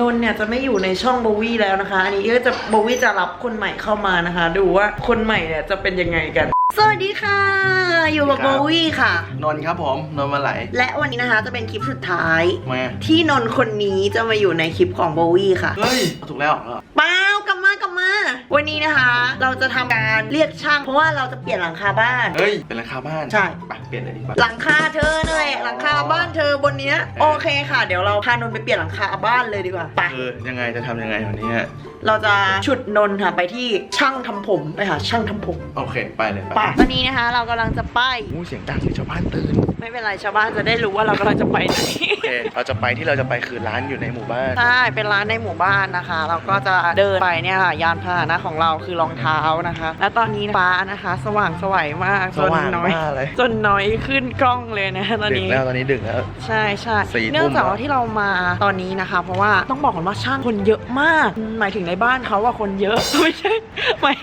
นนท์เนี่ยจะไม่อยู่ในช่องโบวี่แล้วนะคะ อันนี้ก็จะโบวี่จะรับคนใหม่เข้ามานะคะ ดูว่าคนใหม่เนี่ยจะเป็นยังไงกัน สวัสดีค่ะ อยู่กับคโบรับวี่ค่ะ นนท์ครับผมนนท์มาไหลและวันนี้นะคะจะเป็นคลิปสุดท้าย มาที่นนท์คนนี้จะมาอยู่ในคลิปของโบวี่ค่ะ เฮ้ย ถูกแล้วเหรอเป วันนี้นะคะ เราจะทำการเรียกช่าง เพราะว่าเราจะเปลี่ยนหลังคาบ้าน เฮ้ย เป็นราคาบ้านใช่ ไปเปลี่ยนเลยดีกว่า หลังคาเธอนั่นแหละหลังคาบ้านเธอบนเนี้ยโอเคค่ะ เดี๋ยวเราพานนท์ไปเปลี่ยนหลังคาบ้านเลยดีกว่าไปเออยังไงจะทำยังไงวันนี้ฮะเราจะฉุดนนท์ค่ะไปที่ช่างทำผมไปหาช่างทำผมโอเค ไปเลยไปวันนี้นะคะ เรากำลังจะไป อู้เสียงดังเลยชาวบ้านตื่น ไม่เป็นไรชาวบ้านจะได้รู้ว่าเรากำลังจะไปไหน โอเคเราจะไปที่เราจะไปคือร้านอยู่ในหมู่บ้าน ใช่ เป็นร้านในหมู่บ้านนะคะ เราก็จะเดินไปเนี่ยค่ะ ยานพาหนะของเราคือรองเท้านะคะ และตอนนี้ฟ้านะคะ สว่างสวัยมากสจนว่างน้อยมากเลย จนน้อยขึ้นกล้องเลยนะตอนดึกนี้ แล้วตอนนี้ดึกแล้ว ใช่ใช่สี่ทุ่ม เนื่องจากว่าที่เรามาตอนนี้นะคะ เพราะว่าต้องบอกก่อนว่าช่างคนเยอะมาก หมายถึงในบ้านเขาว่าคนเยอะ ไม่ใช่หมาย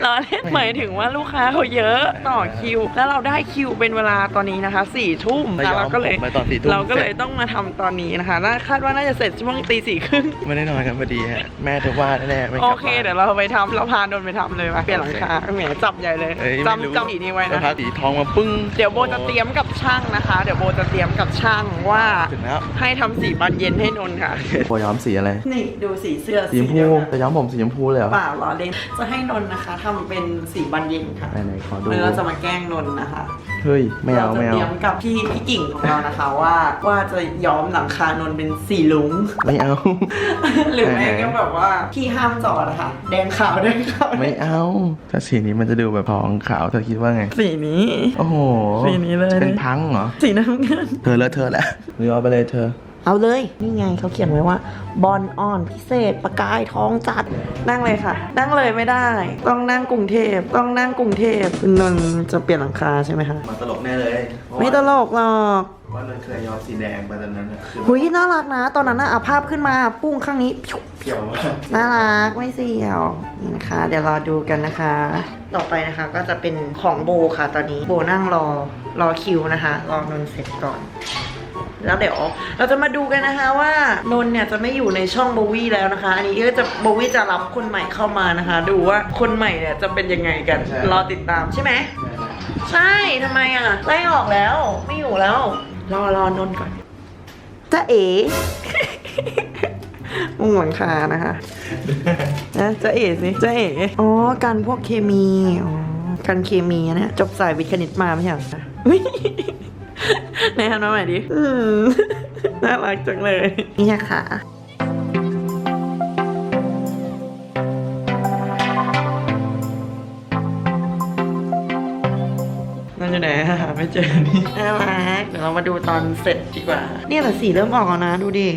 เราเล่นหมายถึงว่าลูกค้าเขาเยอะต่อคิว แล้วเราได้คิวเป็นเวลาตอนนี้นะคะสี่ทุ่มแล้วย้อมเราก็เลยผมไปตอนสี่ทุ่มเราก็เลยเสร็จต้องมาทำตอนนี้นะคะน่าคาดว่าน่าจะเสร็จช่วงตีสี่ครึ่งไม่ได้นอนกันพอดีฮะแม่เธอว่าแน่ๆไม่กโอลับเคบ้านเดี๋ยวเราไปทำเราพาโดนไปทำเลยมาเปลี่ยนหลังคาแหมจับใหญ่เลยเอ้ยไม่รู้จำจำสีนี้ไว้แล้วนะพาสีทองมาปึ้งเดี๋ยวโบจะเตรียมกับช่างนะคะ เดี๋ยวโบจะเตรียมกับช่างว่าถึงแล้วให้ทำสีบานเย็นให้นนท์ค่ะโบย้อมสีอะไรนี่ดูสีเสื้อสีชมพูเดียวกันจะย้อมผมสีชมพูเลยเหรอเปล่าล้อเล่นจะให้นนท์นะคะทำเป็นสีบานเย็นค่ะไหนๆขอดูเมื่อเราจะมาแกล้งนนท์นะคะเฮ้ยไม่เอาจะไม่เตเอารียมกับพี่พี่กิ่งของเรานะคะว่าว่าจะย้อมหลังคานนท์เป็นสีลุง ไม่เอา หรือไม่ไหนๆก็แบบว่าพี่ห้ามจอดนะคะแดงขาวแดงขาวไม่เอา ถ้าสีนี้มันจะดูแบบทองขาวเธอคิดว่าไง สีนี้ โอ้โห สีนี้เลยจะเป็นพังเหรอ สีน้ำเงิน เธอเลอะเธอะแหละหรือเอาไปเลยเธอ เอาเลย นี่ไงเขาเขียนไว้ว่า บอลออนพิเศษ ประกายทองจัด นั่งเลยค่ะ นั่งเลยไม่ได้ ต้องนั่งกรุงเทพ ต้องนั่งกรุงเทพคุณนนท์จะเปลี่ยนหลังคาใช่ไหมคะมาตลกแน่เลยไม่ตลกหรอก ว่ามันเคยย้อมสีแดงไปตอนนั้นอะคือหุยน่ารักนะ ตอนนั้นน่ะเอาภาพขึ้นมาปุ้งข้างนี้พิวเขียวมากน่ารักไม่เสียวนี่นะคะ เดี๋ยวรอดูกันนะคะ ต่อไปนะคะก็จะเป็นของโบค่ะตอนนี้โบนั่งรอรอคิวนะคะ รอนนท์เสร็จก่อน แล้วเดี๋ยวเราจะมาดูกันนะคะว่านนท์เนี่ยจะไม่อยู่ในช่องโบวี่แล้วนะคะ อันนี้ก็จะโบวี่จะรับคนใหม่เข้ามานะคะ ดูว่าคนใหม่เนี่ยจะเป็นยังไงกันรอติดตามใช่ไหม ใช่ทำไมอะไล่ออกแล้วไม่อยู่แล้ว รอรอนนท์ก่อนจะเอ๋มุงหลังคานะคะนะจะเอ๋สิจะเอ๋อ๋อการพวกเคมีอ๋อการเคมีนะเนี่ยจบสายวิทย์คณิตมาไม่ใช่เหรออุ๊ย ไหนทำน้องใหม่ดิอืมน่ารักจังเลย นี่ค่ะนั่นอยู่ไหนอะหาไม่เจอนี่น่ารักเดี๋ยวเรามาดูตอนเสร็จดีกว่า เนี่ยแต่สีเริ่มออกแล้วนะ ดูดิ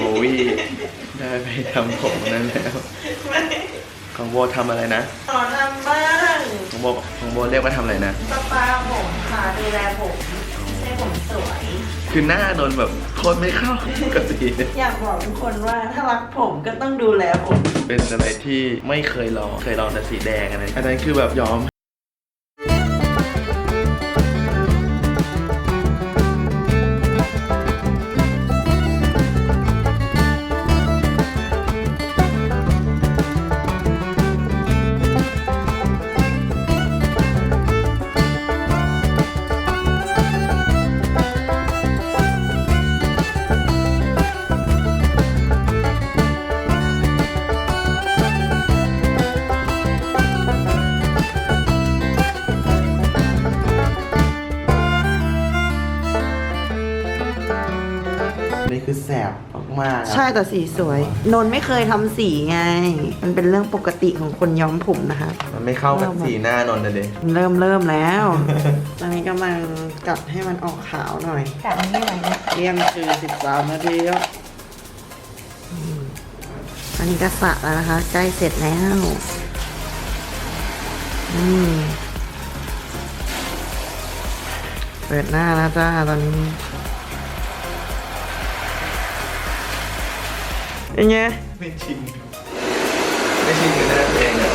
โบวี่ได้ไปทำผมนั่นแล้ว ของโบทำอะไรนะต่อทำบ้างของโบของโบเรียกว่าทำอะไรนะสปาผมค่ะดูแลผมให้ผมสวย คือหน้าโดนแบบโคตรไม่เข้ากับสีเนี่ยอยากบอกทุกคนว่าถ้ารักผมก็ต้องดูแลผม เป็นอะไรที่ไม่เคยลองเคยลองแต่สีแดงอะไรอันนั้นคือแบบย้อม มากๆอะใช่แต่สีสวย นนท์ไม่เคยทำสีไง มันเป็นเรื่องปกติของคนย้อมผมนะคะ มันไม่เข้ากับสีหน้านนท์เลย เริ่มเริ่มแล้ว ตอนนี้กำลังกัดให้มันออกขาวหน่อย แต่มันไม่ไหวนะเรียงคือ13นาทีแล้วอืมอันนี้ก็สระแล้วนะคะ ใกล้เสร็จแล้วอืมเปิดหน้าแล้วจ้าตอนนี้ เป็นไงไม่ชินไม่ชินกับหน้าตัวเองอะ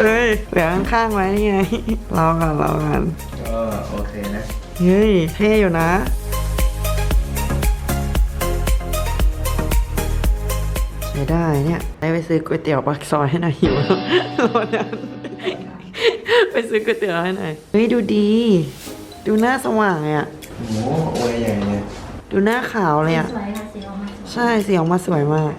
เอ้ยเหลือข้างๆไว้นี่ไงรอก่อนรอก่อนก็โอเคนะเฮ้ยเท่อยู่นะใช้ได้เนี่ยได้ไปซื้อก๋วยเตี๋ยวปักซอยให้หน่อยหิวแล้ววันนั้นไปซื้อก๋วยเตี๋ยวให้หน่อยเฮ้ยดูดี ดูหน้าสว่างเลยอะโอ้โหอวยใหญ่เลย ดูหน้าขาวเลยอะสวยค่ะสีออกมาสวยใช่สีออกมาสวยมาก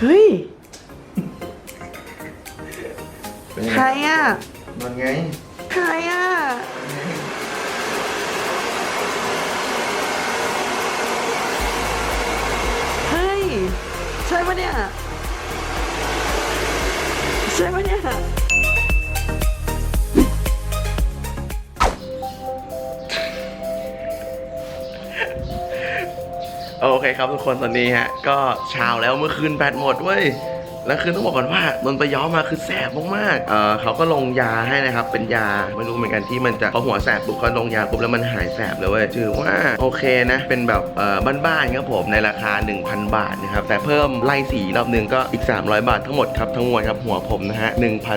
เฮ้ย เป็นไงใครอะนอนไง ใครอะ เฮ้ย ใช่ปะเนี่ยใช่ปะเนี่ยโอเคครับทุกคนตอนนี้ฮะ ก็เช้าแล้วเมื่อคืนแบตหมดเว้ย แล้วคือต้องบอกก่อนว่าโดนไปย้อมมาคือแสบมากๆเออเขาก็ลงยาให้นะครับ เป็นยาไม่รู้เหมือนกันที่มันจะพอหัวแสบปุ๊บก็ลงยาปุ๊บแล้วมันหายแสบเลยเว้ยถือว่าโอเคนะ เป็นแบบเออบ้านๆครับผมในราคา 1,000 บาทนะครับแต่เพิ่มไล่สีรอบหนึ่งก็อีก 300 บาททั้งหมดครับทั้งมวลครับหัวผมนะฮะ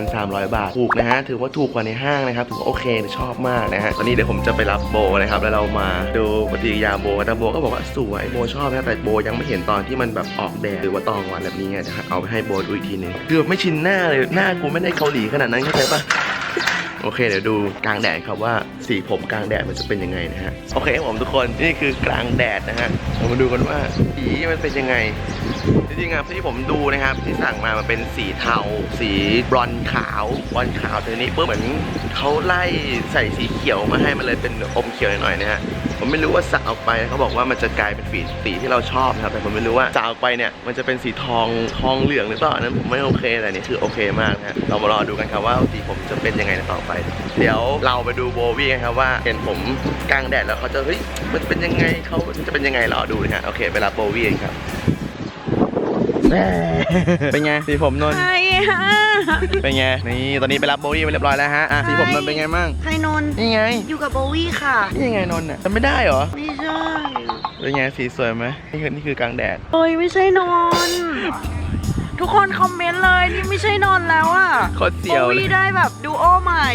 1,300 บาทถูกนะฮะถือว่าถูกกว่าในห้างนะครับถือว่าโอเคชอบมากนะฮะตอนนี้เดี๋ยวผมจะไปรับโบนะครับแล้วเรามาดูปฏิกิริยาโบแต่โบก็บอกว่าสวยโบชอบนะแต่โบยังไม่เห็นตอนที่มันแบบออกแดดหรือว่าตองวันแบบนี้ไงเดี๋ยวเอาไปให้โบดูอีกทีหนึงคือไม่ชินหน้าเลยหน้ากูไม่ได้เกาหลีขนาดนั้นเข้าใจปะโอเคเดี๋ยวดูกลางแดดครับว่าสีผมกลางแดดมันจะเป็นยังไงนะฮะโอเคผมทุกคนนี่คือกลางแดดนะฮะเรามาดูกันว่าสีมันเป็นยังไง จริงๆอะที่ผมดูนะครับที่สั่งมามันเป็นสีเทา สีบรอนขาวบรอนขาวทีนี้ปุ๊บเหมือนเขาไล่ใส่สีเขียวมาให้มันเลยเป็นอมเขียวหน่อยๆนะฮะผมไม่รู้ว่าสักออกไปเขาบอกว่ามันจะกลายเป็นสีสีที่เราชอบนะครับแต่ผมไม่รู้ว่าสักออกไปเนี่ยมันจะเป็นสีทองทองเหลืองหรือเปล่าอันนั้นผมไม่โอเคแต่อันนี่คือโอเคมากนะฮะเรามารอดูกันครับว่าสีผมจะเป็นยังไงในต่อไป เดี๋ยวเราไปดูโบวี่กันครับว่าเห็นผมกลางแดดแล้วเขาจะเฮ้ยมันเป็นยังไงเขาจะเป็นยังไงรอดูนะฮะโอเคไปรับโบวี่กันครับ เป็นไงสีผมนนท์ใครอะเป็นไงนี่ตอนนี้ไปรับโบวี่ไปเรียบร้อยแล้วฮะอะสีผมนนท์เป็นไงมั่งใครนนท์นี่ไง อยู่กับโบวี่ค่ะนี่ยังไงนนท์อะจำไม่ได้เหรอไม่ใช่เป็นไงสีสวยไหมนี่คือนี่คือกลางแดดเฮ้ยไม่ใช่นนท์ทุกคนคอมเมนต์เลยนี่ไม่ใช่นนท์แล้วอะโคตรเสียวโบเลยวี่ได้แบบดูโอใหม่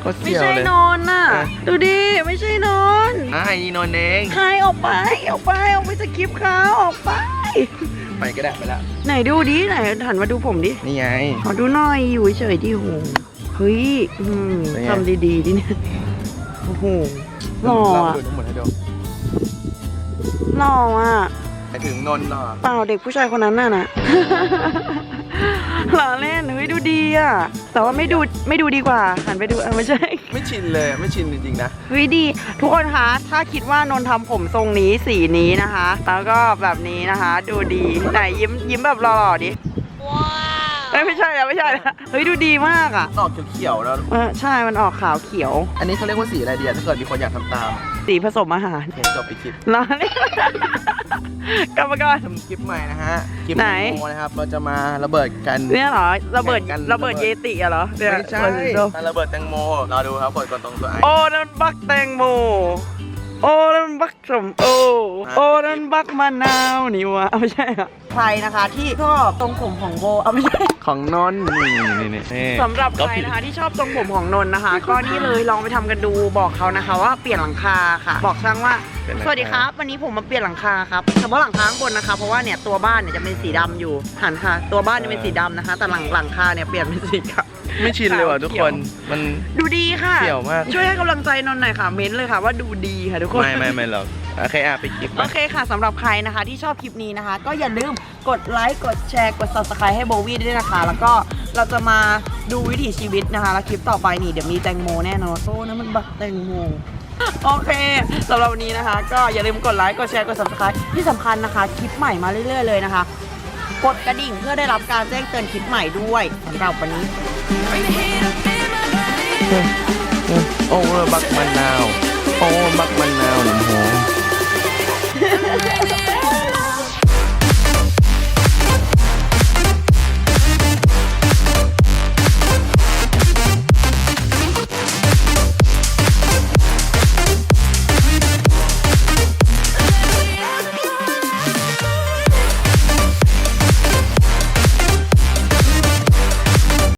โคตรไม่เสียวใช่เลยนนท์น่ะอะ ดูดิไม่ใช่นนท์อะไอ้นี่นนท์เองใครออกไปออกไปออกไปจากคลิปเขาออกไป ไปก็ได้ไปแล้วไหนดูดิไหนหันมาดูผมดินี่ไง ขอดูหน่อยอยู่เฉยๆดิโหเฮ้ยอืมเป็นไง ทำดีๆดิเนี่ยโอ้โหหล่อเราอะดูทั้งหมดให้ดูหล่ออะ ไปถึงนนท์เหรอเปล่าเด็กผู้ชายคนนั้นน่ะนะ หล่อเล่นเฮ้ยดูดีอะ แต่ว่าไม่ดูไม่ดูดีกว่า หันไปดูเออไม่ใช่ ไม่ชินเลยไม่ชินจริงๆนะเฮ้ยดี ทุกคนคะ ถ้าคิดว่านนท์ทำผมทรงนี้สีนี้นะคะ แล้วก็แบบนี้นะคะ ดูดี ไหนยิ้มยิ้มแบบหล่อๆดิว้าวเอ้ยไม่ใช่แล้วไม่ใช่แล้วเฮ้ยดูดีมากอะออกเขียวๆแล้ว เออใช่มันออกขาวเขียว อันนี้เขาเรียกว่าสีอะไรดีอะถ้าเกิดมีคนอยากทำตามสีผสมอาหารเห็นจบไปคลิปล้อเล่นกรรมการทำคลิปใหม่นะฮะ คลิปไหน โมนะครับ เราจะมาระเบิดกัน เนี่ยเหรอระเบิดแข่งกัน ระเบิดระเบิดเยติอะเหรอเนี่ยไม่ใช่เปิดดูมาระเบิดแตงโมรอดูครับกดกดตรงตัวไอ โอ้นั่นบักแตงโม โอ้นั่นบักสมโออะโอ้นั่นบักมะนาวนี่วะเอาไม่ใช่อะ ใครนะคะที่ชอบทรงผมของโบเอาไม่ใช่ ของนนท์นี่นี่นี่นี่ สำหรับก็ใครผิดนะคะที่ชอบทรงผมของนนท์นะคะ ก็นี่เลยลองไปทำกันดูบอกเขานะคะ ว่าเปลี่ยนหลังคาค่ะ บอกช่างว่า เป็นหลังคา สวัสดีครับ วันนี้ผมมาเปลี่ยนหลังคาครับเฉพาะหลังคาข้างบนนะคะ เพราะว่าเนี่ยตัวบ้านเนี่ยจะเป็นสีดำอยู่หันค่ะ ตัวบ้านจะเป็นสีดำนะคะ แต่หลังหลังคาเนี่ยเปลี่ยนเป็นสีขาว ไม่ชินเลยว่ะทุกคนมัน ดูดีค่ะเสี่ยวมาก ช่วยให้กำลังใจนนท์หน่อยค่ะ เม้นเลยค่ะว่าดูดีค่ะทุกคน ไม่ไม่ไม่หรอก โอเคอะไปคลิปโอเคค่ะสำหรับใครนะคะที่ชอบคลิปนี้นะคะ ก็อย่าลืมกดไลค์กดแชร์กด subscribe ให้โบวี่ด้วยนะคะ แล้วก็เราจะมาดูวิถีชีวิตนะคะแล้วคลิปต่อไปนี่เดี๋ยวมีแตงโมแน่นอนโอ้นั่นมันบักแตงโมโอเคสำหรับวันนี้นะคะ ก็อย่าลืมกดไลค์กดแชร์กด subscribe ที่สำคัญนะคะ คลิปใหม่มาเรื่อย ๆ เลยนะคะ กดกระดิ่งเพื่อได้รับการแจ้งเตือนคลิปใหม่ด้วยสำหรับวันนี้โอ้บักมะนาวโอ้บักมะนาวนี่ ね。